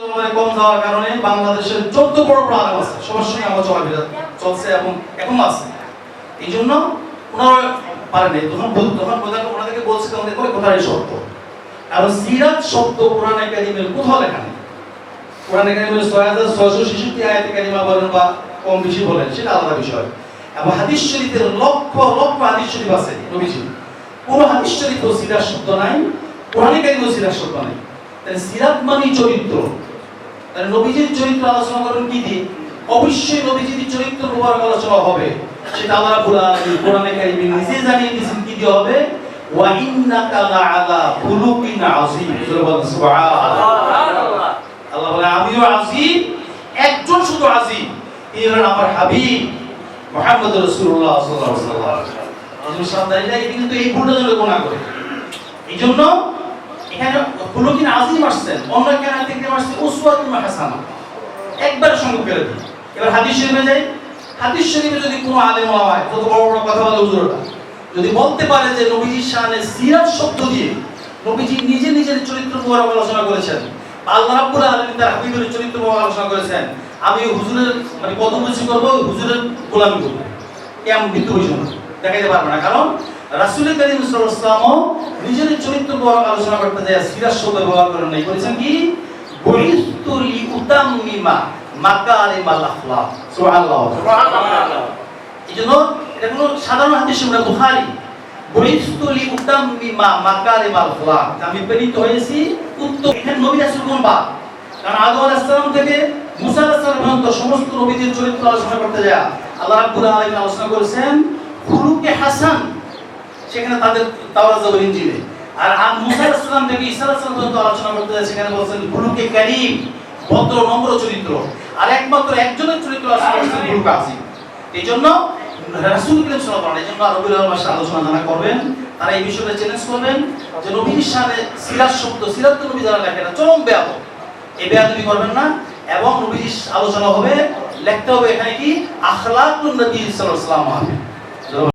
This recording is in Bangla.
কম যাওয়ার কারণে বাংলাদেশের চোদ্দ বড় বড় আলেম আছে। সবার সঙ্গে আমার চলাফেরা চলছে এবং এখন আছে। এই জন্য ওনারা পারেনি তখন তখন ওনাদেরকে ওনাদেরকে বলছে তোমাদের করে কোথায় সত্য কারণ সিরাত শব্দ কোরআন একাডেমির কোথাও লেখা নেই। কোরআন একাডেমির ছয় হাজার ছয়শো ছেষট্টি আয়াত একাডেমা বলেন বা কম বেশি বলেন, সেটা আলাদা বিষয়। এবং হাদিস শরীফের লক্ষ লক্ষ হাদিস শরীফ আছে, নবীজি। কোনো হাদিস শরীফ সিরাত শব্দ নাই, কোরআন একাডেমিও সিরাত শব্দ নাই। তাহলে সিরাত মানে চরিত্র। নবীজির চরিত্র আলোচনা করবেন কি দিয়ে? অবশ্যই নবীজির চরিত্র মোবারক আলোচনা হবে। সেটা আল্লাহ আলামিন কোরআনে কারিমে নিজে জানিয়ে দিয়েছেন কি দিয়ে হবে? ওয়া ইন্নাকা লাআলা খুলুকিন আযীম। সুবহানাল্লাহ। আল্লাহ বলে, আমিও আযীম, একজন শুধু আযীম। তিনি হলেন আমার হাবিব মুহাম্মদ রাসূলুল্লাহ সাল্লাল্লাহু আলাইহি ওয়াসাল্লাম এই কিন্তু এই ভুলটা যেন গোনা করে। এই জন্য এখানে খুলুকিন আযীম আসছেন। অন্য কেন থেকে আসছে উসওয়াতুন হাসানা। একবার সঙ্গে করে দিই এবার হাদিস শরীফে যাই। হাদিস শরীফে যদি কোনো আলেম হয়, যত বড় বড় কথা বলে হুজুরটা যদি বলতে পারে যে নবীজির শানে সিরাত শব্দ দিয়ে নবীজি নিজে নিজের চরিত্র মোবারক আলোচনা করেছেন, আল্লাহ রাব্বুল আলামিন তার হাবিবের চরিত্র মোবারক আলোচনা করেছেন, আমি হুজুরের মানে কত বেশি করব, হুজুরের গোলামি করব। কেমন মৃত্যু হইছে না দেখাইতে পারবে না। কারণ রাসূল করিম সাল্লাল্লাহু আলাইহি নিজের চরিত্র মোবারক আলোচনা করতে যায় সিরাত শব্দ ব্যবহার করেন নাই করেছেন কি? বুইস্তু লি উতাম্মিমা মাকারিমাল আখলাক সুবহানাল্লাহ। এই জন্য এটা কোনো সাধারণ হাদিস আমরা বুখারী। বুইস্তু লি উতাম্মিমা মাকারিমাল আখলাক আমি প্রেরিত হয়েছি উত্তম এখানে নবী রাসূল কোন বাপ? কারণ আদম আলাইহিস সালাম থেকে মুসা আলাইহিস সালাম পর্যন্ত সমস্ত নবীদের চরিত্র আলোচনা করতে যায়। আল্লাহ রাব্বুল আলামিন আলোচনা করেছেন খুলুকে হাসান সেখানে তাদের তাওরাত জবর ইনজিলে আর মুসা থেকে ঈসা আলাইহিস সালাম পর্যন্ত আলোচনা করতে যায়, সেখানে বলছেন খুলুকে কারীম, ভদ্র, নম্র চরিত্র। আর একমাত্র একজনের চরিত্র আলোচনা করেছেন খুলুক এই জন্য করিম সাল্লাল্লাহু আলাইহি আলোচনা করবেন, তারা এই বিষয়টা চ্যালেঞ্জ করবেন যে নবীর শানে সিরাত শব্দ, সিরাত নবী যারা লেখে চরম এই করবেন না এবং নবীর আলোচনা হবে, লিখতে হবে এখানে কি? আখলাকুন নবী সাল্লাল্লাহু আলাইহি